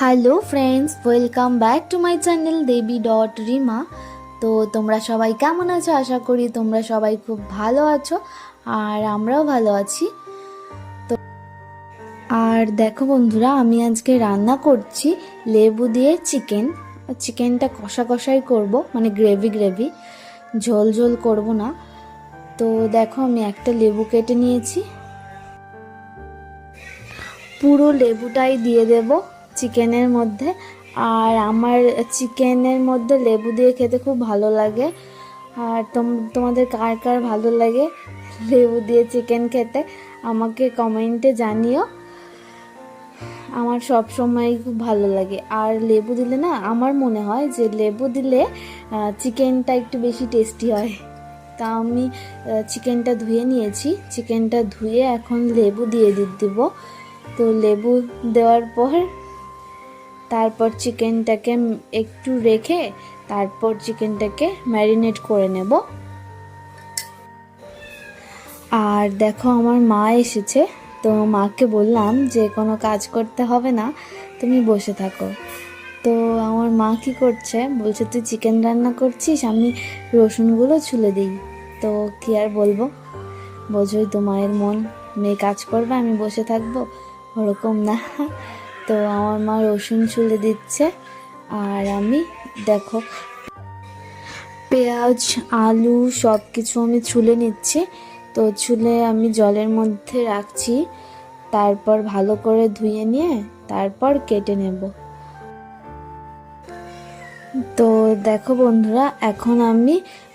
Hello friends welcome back to my channel Devi dot Rima তো তোমরা সবাই কেমন আছো? আশা করি তোমরা সবাই খুব ভালো আছো আর আমরাও ভালো আছি। তো আর দেখো বন্ধুরা, আমি আজকে রান্না করছি লেবু দিয়ে চিকেন। চিকেনটা কষা কষাই করব মানে গ্রেভি গ্রেভি। ঝোল ঝোল করব না। তো দেখো, আমি একটা লেবু কেটে নিয়েছি। পুরো লেবুটাই দিয়ে দেব। চিকেনের মধ্যে। আর আমার চিকেনের মধ্যে লেবু দিয়ে খেতে খুব ভালো লাগে। আর তোম, তোমাদের কার কার ভালো লাগে লেবু দিয়ে চিকেন খেতে, আমাকে কমেন্টে জানিও। আমার সব সময় খুব ভালো লাগে। আর লেবু দিলে না, আমার মনে হয় যে লেবু দিলে চিকেনটা একটু বেশি টেস্টি হয়। তা আমি চিকেনটা ধুয়ে নিয়েছি। চিকেনটা ধুয়ে এখন লেবু দিয়ে দিব। তো লেবু দেওয়ার পর তারপর চিকেনটাকে একটু রেখে তারপর চিকেনটাকে ম্যারিনেট করে নেব। আর দেখো আমার মা এসেছে, তো মাকে বললাম যে কোনো কাজ করতে হবে না, তুমি বসে থাকো। তো আমার মা কি করছে, বলছে, তুই চিকেন রান্না করছিস? আমি রসুনগুলো ছুলে দিই। তো কি আর বলব? বোঝোই তো মায়ের মন, মেয়ে কাজ করবে, আমি বসে থাকব, ওরকম না। তো আমার মা রসুন ছুলে দিচ্ছে, আর আমি দেখো পেঁয়াজ, আলু সব কিছু আমি ছুলে নিচ্ছি। তো ছুলে আমি জলের মধ্যে রাখছি, তারপর ভালো করে ধুয়ে নিয়ে তারপর কেটে নেব। তো দেখো বন্ধুরা, এখন আমি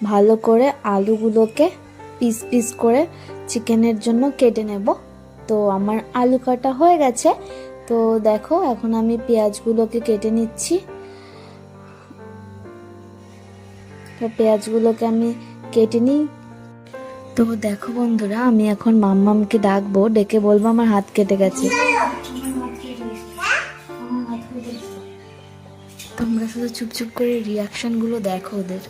ভালো করে আলুগুলোকে পিস পিস করে চিকেনের জন্য কেটে নেব। তো আমার আলু কাটা হয়ে গেছে তো দেখো, এখন আমি পেঁয়াজগুলোকে কেটে নিচ্ছি। তো পেঁয়াজগুলোকে আমি কেটে নিই। তো দেখো বন্ধুরা, আমি এখন মাম্মামকে ডাকবো, ডেকে বলব আমার হাত কেটে গেছে। তোমরা শুধু চুপচুপ করে রিয়াকশনগুলো দেখো ওদের।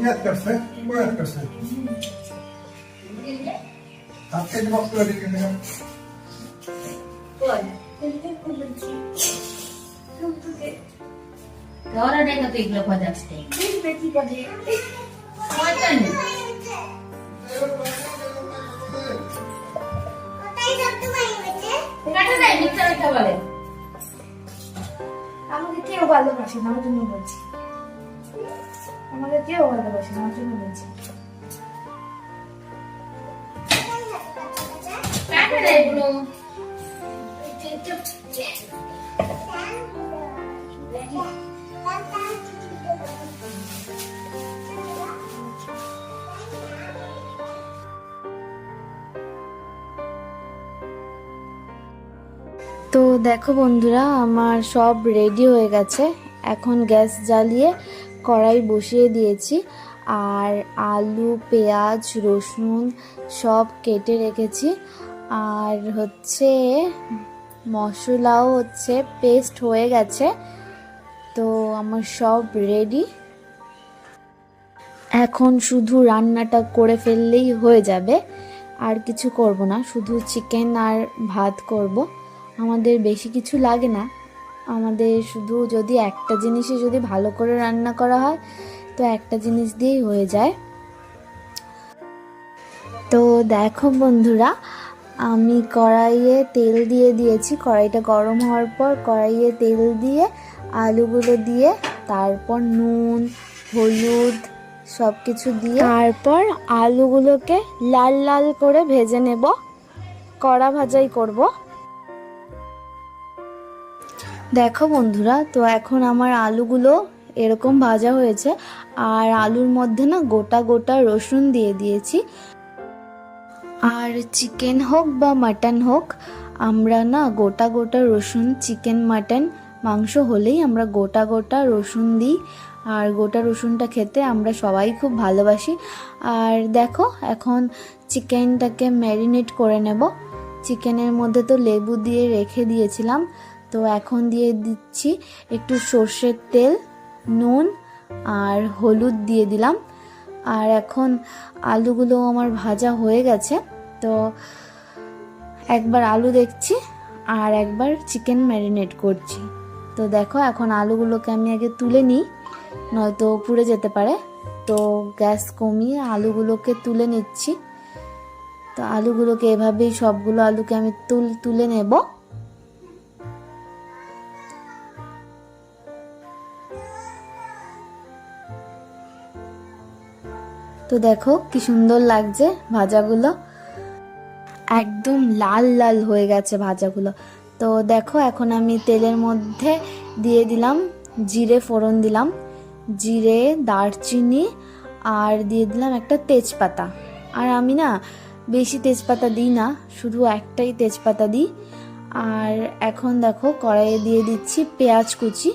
নিয়াত করছে বয়াত করছে আপনি বক্তব্য দিকে গৌরডে কত এগুলো আমাকে কেউ ভালোবাসে না ওই জন্য বলছি কেউ ভালোবাসে না জন্য বলছি তো দেখো বন্ধুরা, আমার সব রেডি হয়ে গেছে। এখন গ্যাস জ্বালিয়ে কড়াই বসিয়ে দিয়েছি। আর আলু, পেঁয়াজ, রসুন সব কেটে রেখেছি। আর হচ্ছে মশলাও হচ্ছে পেস্ট হয়ে গেছে। তো আমার সব রেডি এখন শুধু রান্নাটা করে ফেললেই হয়ে যাবে। আর কিছু করব না, শুধু চিকেন আর ভাত করব। আমাদের বেশি কিছু লাগে না। আমাদের শুধু যদি একটা জিনিসই যদি ভালো করে রান্না করা হয়, তো একটা জিনিস দিয়েই হয়ে যায়। তো দেখো বন্ধুরা, আমি কড়াইয়ে তেল দিয়ে দিয়েছি। কড়াইটা গরম হওয়ার পর কড়াইয়ে তেল দিয়ে, আলুগুলো দিয়ে, তারপর নুন, হলুদ সব কিছু দিয়ে, তারপর আলুগুলোকে লাল লাল করে ভেজে নেব। কড়া ভাজাই করব। দেখো বন্ধুরা, তো এখন আমার আলুগুলো এরকম ভাজা হয়েছে, আর আলুর মধ্যে না গোটা গোটা রসুন দিয়ে দিয়েছি। আর চিকেন হোক বা মাটন হোক, আমরা না গোটা গোটা রসুন, চিকেন, মাটন, মাংস হলেই আমরা গোটা গোটা রসুন দিই, আর গোটা রসুনটা খেতে আমরা সবাই খুব ভালোবাসি। আর দেখো, এখন চিকেনটাকে ম্যারিনেট করে নেব। চিকেনের মধ্যে তো লেবু দিয়ে রেখে দিয়েছিলাম তো এখন দিয়ে দিচ্ছি একটু সর্ষের তেল, নুন আর হলুদ দিয়ে দিলাম। আর এখন আলুগুলো আমার ভাজা হয়ে গেছে, তো একবার আলু দেখছি আর একবার চিকেন ম্যারিনেট করছি। তো দেখো এখন আলুগুলোকে আমি আগে তুলে নিই, নয়তো পুড়ে যেতে পারে। তো গ্যাস কমিয়ে আলুগুলোকে তুলে নিচ্ছি। তো আলুগুলোকে এভাবেই সবগুলো আলুকে আমি তুল তুলে নেব। তো দেখো কি সুন্দর লাগছে ভাজাগুলো। একদম লাল লাল হয়ে গেছে ভাজাগুলো। তো দেখো এখন আমি তেলের মধ্যে দিয়ে দিলাম, জিরে ফোড়ন দিলাম, জিরে, দারচিনি আর দিয়ে দিলাম একটা তেজপাতা। আর আমি না বেশি তেজপাতা দিই না, শুধু একটাই তেজপাতা দিই। আর এখন দেখো কড়াইয়ে দিয়ে দিচ্ছি পেঁয়াজ কুচি।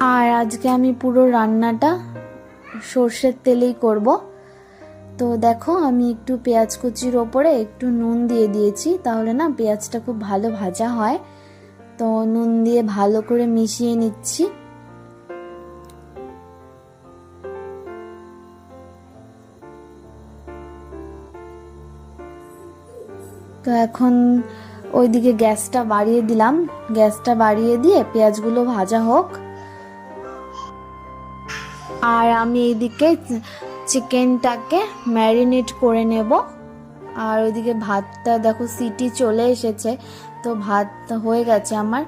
আর আজকে আমি পুরো রান্নাটা সর্ষের তেলেই করব। তো দেখো, আমি একটু পেঁয়াজ কুচির ওপরে একটু নুন দিয়ে দিয়েছি। তাহলে না, পেঁয়াজটা খুব ভালো ভাজা হয়। তো নুন দিয়ে ভালো করে মিশিয়ে নিচ্ছি। তো এখন ওইদিকে গ্যাসটা বাড়িয়ে দিলাম। গ্যাসটা বাড়িয়ে দিয়ে পেঁয়াজগুলো ভাজা হোক। আর আমি এইদিকে চিকেনটাকে ম্যারিনেট করে নেব। আর ওইদিকে ভাতটা দেখো, সিটি চলে এসেছে, তো ভাত হয়ে গেছে আমার।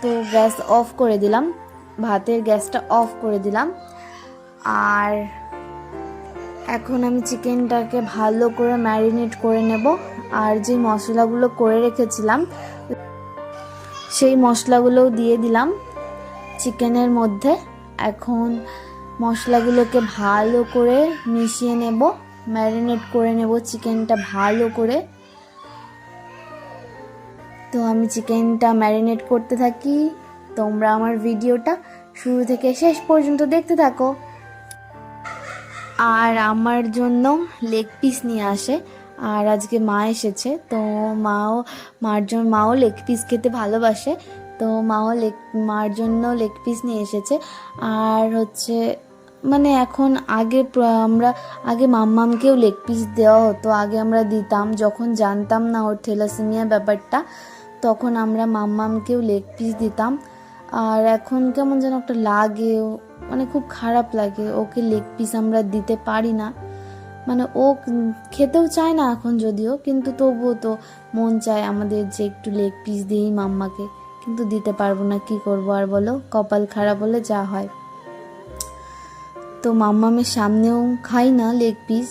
তো গ্যাস অফ করে দিলাম, ভাতের গ্যাসটা অফ করে দিলাম। আর এখন আমি চিকেনটাকে ভালো করে ম্যারিনেট করে নেব। আর যে মশলাগুলো করে রেখেছিলাম, সেই মশলাগুলোও দিয়ে দিলাম। চিকেনের মধ্যে এখন মশলাগুলোকে ভালো করে মিশিয়ে নেব, ম্যারিনেট করে নেব, চিকেনটা ভালো করে। তো আমি চিকেনটা ম্যারিনেট করতে থাকি। তোমরা আমার ভিডিওটা শুরু থেকে শেষ পর্যন্ত দেখতে থাকো। আর আমার জন্য লেগ পিস নিয়ে আসে। আর আজকে মা এসেছে, তো মাও, মার জন্য মাও লেগ পিস খেতে ভালোবাসে। তো মাও লেগ মার জন্য লেগ পিস নিয়ে এসেছে। আর হচ্ছে মানে এখন আগে আমরা আগে মাম্মামকেও লেগ পিস দেওয়া হতো, আগে আমরা দিতাম, যখন জানতাম না ওর থ্যালাসেমিয়া ব্যাপারটা, তখন আমরা মাম্মামকেও লেগ পিস দিতাম। আর এখন কেমন যেন একটা লাগে মানে খুব খারাপ লাগে, ওকে লেগ পিস আমরা দিতে পারি না। মানে ও খেতেও চায় না এখন যদিও, কিন্তু তবুও তো মন চায় আমাদের যে একটু লেগ পিস দিই মাম্মাকে, কিন্তু দিতে পারব না, কি করব আর বলো? কপাল খারাপ হলে যা হয়। তো মাম্মামের সামনেও খাই না লেগ পিস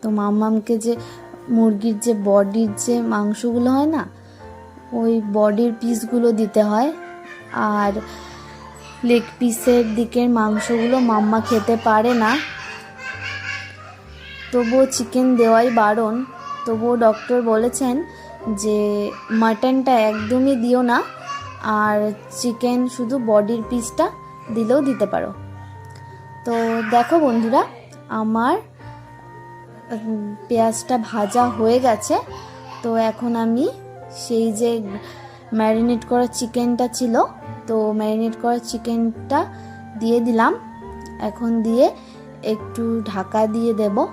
তো মাম্মামকে যে মুরগির যে বডির যে মাংসগুলো হয় না, ওই বডির পিসগুলো দিতে হয়। আর লেগ পিসের দিকের মাংসগুলো মাম্মা খেতে পারে না। তবুও চিকেন দেওয়াই বারণ। তবুও ডক্টর বলেছেন যে মাটনটা একদমই দিও না। আর চিকেন শুধু বডির পিসটা দিলেও দিতে পারো। তো দেখো বন্ধুরা, আমার পেঁয়াজটা ভাজা হয়ে গেছে। তো এখন আমি সেই যে ম্যারিনেট করা চিকেনটা ছিল, তো ম্যারিনেট করা চিকেনটা দিয়ে দিলাম। এখন দিয়ে একটু ঢাকা দিয়ে দেব।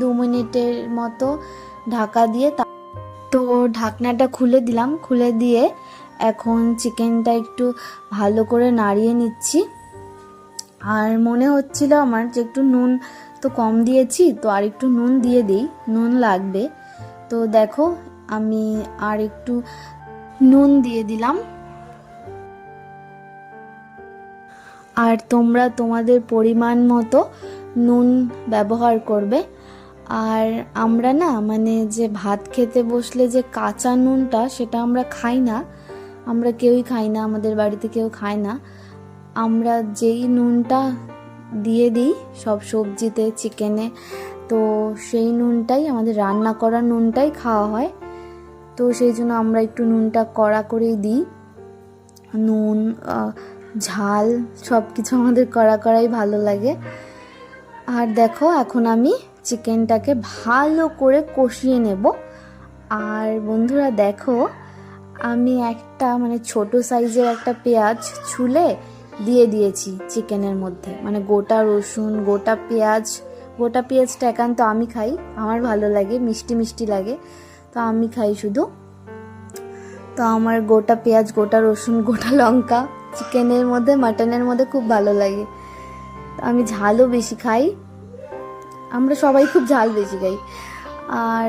দু মিনিটের মতো ঢাকা দিয়ে তা- তো ঢাকনাটা খুলে দিলাম। খুলে দিয়ে এখন চিকেনটা একটু ভালো করে নাড়িয়ে নিচ্ছি। আর মনে হচ্ছিল আমার যে একটু নুন তো কম দিয়েছি, তো আর একটু নুন দিয়ে দিই, নুন লাগবে। তো দেখো, আমি আর একটু নুন দিয়ে দিলাম। আর তোমরা তোমাদের পরিমাণ মতো নুন ব্যবহার করবে। আর আমরা না মানে যে ভাত খেতে বসলে যে কাঁচা নুনটা, সেটা আমরা খাই না। আমরা কেউই খাই না, আমাদের বাড়িতে কেউ খায় না। আমরা যেই নুনটা দিয়ে দিই, সব সবজিতে চিকেনে তো সেই নুনটাই, আমাদের রান্না করা নুনটাই খাওয়া হয়। তো সেই জন্য আমরা একটু নুনটা কড়া করেই দিই। নুন ঝাল সব কিছু আমাদের কড়া করাই ভালো লাগে। আর দেখো, এখন আমি চিকেনটাকে ভালো করে কষিয়ে নেব। আর বন্ধুরা দেখো, আমি একটা মানে ছোট সাইজের একটা পেঁয়াজ ছুলে দিয়ে দিয়েছি চিকেনের মধ্যে। মানে গোটা রসুন, গোটা পেঁয়াজ, গোটা পেঁয়াজটা একান্ত আমি খাই, আমার ভালো লাগে, মিষ্টি মিষ্টি লাগে, তো আমি খাই শুধু। তো আমার গোটা পেঁয়াজ, গোটা রসুন, গোটা লঙ্কা, চিকেনের মধ্যে, মাটনের মধ্যে খুব ভালো লাগে। তো আমি ঝালও বেশি খাই, আমরা সবাই খুব ঝাল বেশি খাই। আর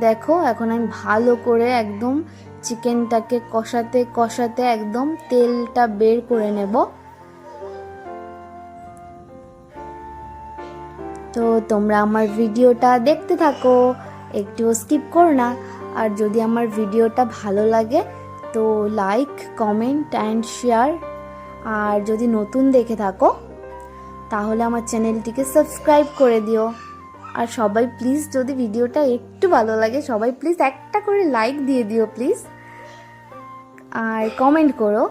দেখো, এখন আমি ভালো করে একদম চিকেনটাকে কষাতে কষাতে একদম তেলটা বের করে নেব। তো তোমরা আমার ভিডিওটা দেখতে থাকো, একটুও স্কিপ করো না। আর যদি আমার ভিডিওটা ভালো লাগে, তো লাইক, কমেন্ট অ্যান্ড শেয়ার। আর যদি নতুন দেখে থাকো, তাহলে আমার চ্যানেলটিকে সাবস্ক্রাইব করে দিও। আর সবাই প্লিজ যদি ভিডিওটা একটু ভালো লাগে, সবাই প্লিজ একটা করে লাইক দিয়ে দিও প্লিজ আর কমেন্ট করো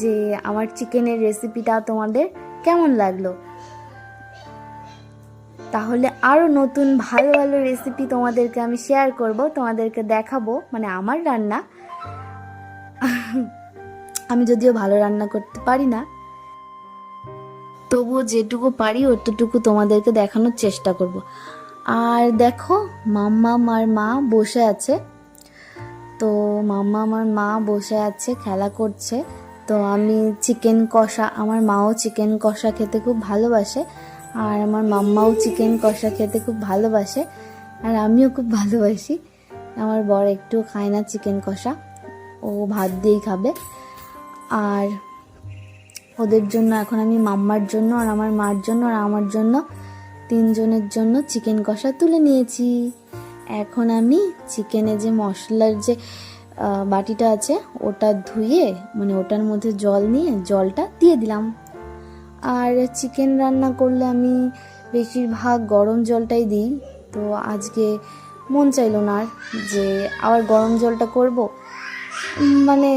যে আমার চিকেনের রেসিপিটা তোমাদের কেমন লাগল। তাহলে আরও নতুন ভালো ভালো রেসিপি তোমাদেরকে আমি শেয়ার করব, তোমাদেরকে দেখাবো মানে আমার রান্না। আমি যদিও ভালো রান্না করতে পারি না, তবুও যেটুকু পারি অতটুকু তোমাদেরকে দেখানোর চেষ্টা করব। আর দেখো, মাম্মা আর মা বসে আছে। তো মাম্মা আমার মা বসে আছে, খেলা করছে। তো আমি চিকেন কষা, আমার মাও চিকেন কষা খেতে খুব ভালোবাসে। আর আমার মাম্মাও চিকেন কষা খেতে খুব ভালোবাসে। আর আমিও খুব ভালোবাসি। আমার বর একটু খায় না চিকেন কষা। ও ভাত দিয়েই খাবে। আর ওদের জন্য, এখন আমি মাম্মার জন্য, আর আমার মার জন্য, আর আমার জন্য তিনজনের জন্য চিকেন কষা তুলে নিয়েছি। এখন আমি চিকেনে যে মশলার যে বাটিটা আছে, ওটা ধুয়ে মানে ওটার মধ্যে জল নিয়ে জলটা দিয়ে দিলাম। আর চিকেন রান্না করলে আমি বেশিরভাগ গরম জলটাই দিই। তো আজকে মন চাইলো না আর যে, আবার গরম জলটা করব। মানে মানে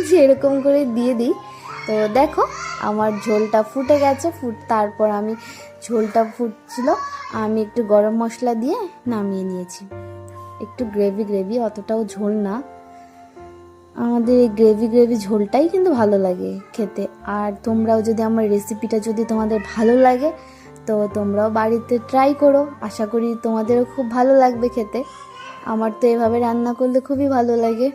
যেরকম করে দিয়ে দিই তো দেখো, আমার ঝোলটা ফুটে গেছে, ফুট, তারপর আমি ঝোলটা ফুটছিল, আমি একটু গরম মশলা দিয়ে নামিয়ে নিয়েছি। একটু গ্রেভি গ্রেভি অতটাও ঝোল না। আমাদের এই গ্রেভি গ্রেভি ঝোলটাই কিন্তু ভালো লাগে খেতে। আর তোমরাও যদি আমার রেসিপিটা যদি তোমাদের ভালো লাগে, তো তোমরাও বাড়িতে ট্রাই করো। আশা করি তোমাদেরও খুব ভালো লাগবে খেতে। আমার তো এভাবে রান্না করলে খুবই ভালো লাগে।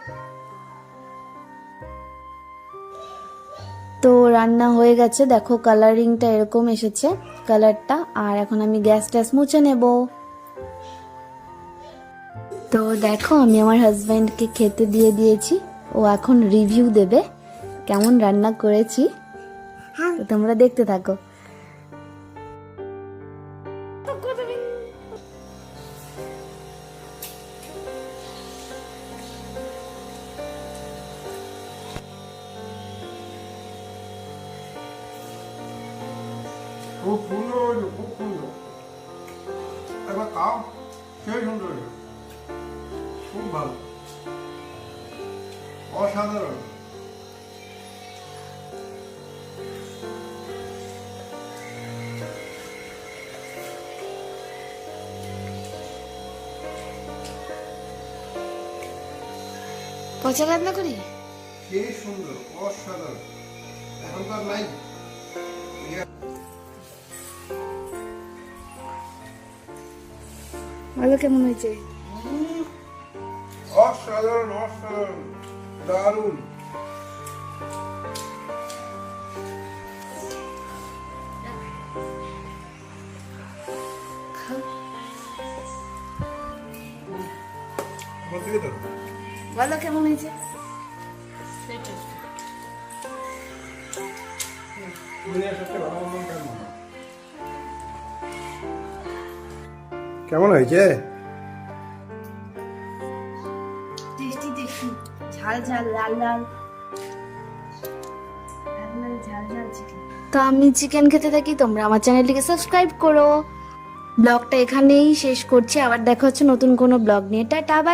তো রান্না হয়ে গেছে। দেখো কালারিংটা এরকম এসেছে কালারটা আর এখন আমি গ্যাস ট্যাস মুছে নেব। তো দেখো আমি আমার হাজব্যান্ডকে খেতে দিয়ে দিয়েছি। ও এখন রিভিউ দেবে কেমন রান্না করেছি। তো তোমরা দেখতে থাকো। খুব সুন্দর হয়েছে খুব সুন্দর একবার খাও সেই সুন্দর হয়েছে খুব ভালো। অসাধারণ। পচা রান্না করি সেই সুন্দর অসাধারণ। এখনকার নাই। ভালো কেমন হয়েছে? অসাধারণ অসাধারণ দারুণ। ভালো কেমন হয়েছে? দুনিয়ার সবচেয়ে ভালো মন কেমন? কেমন হয়েছে? Tasty tasty. ঝাল ঝাল লাল লাল। তো আমি চিকেন খেতে থাকি তোমরা আমার চ্যানেলটিকে সাবস্ক্রাইব করো। ব্লগটা এখানেই শেষ করছি। আবার দেখা হচ্ছে নতুন কোনো ব্লগ নিয়ে। Tata bye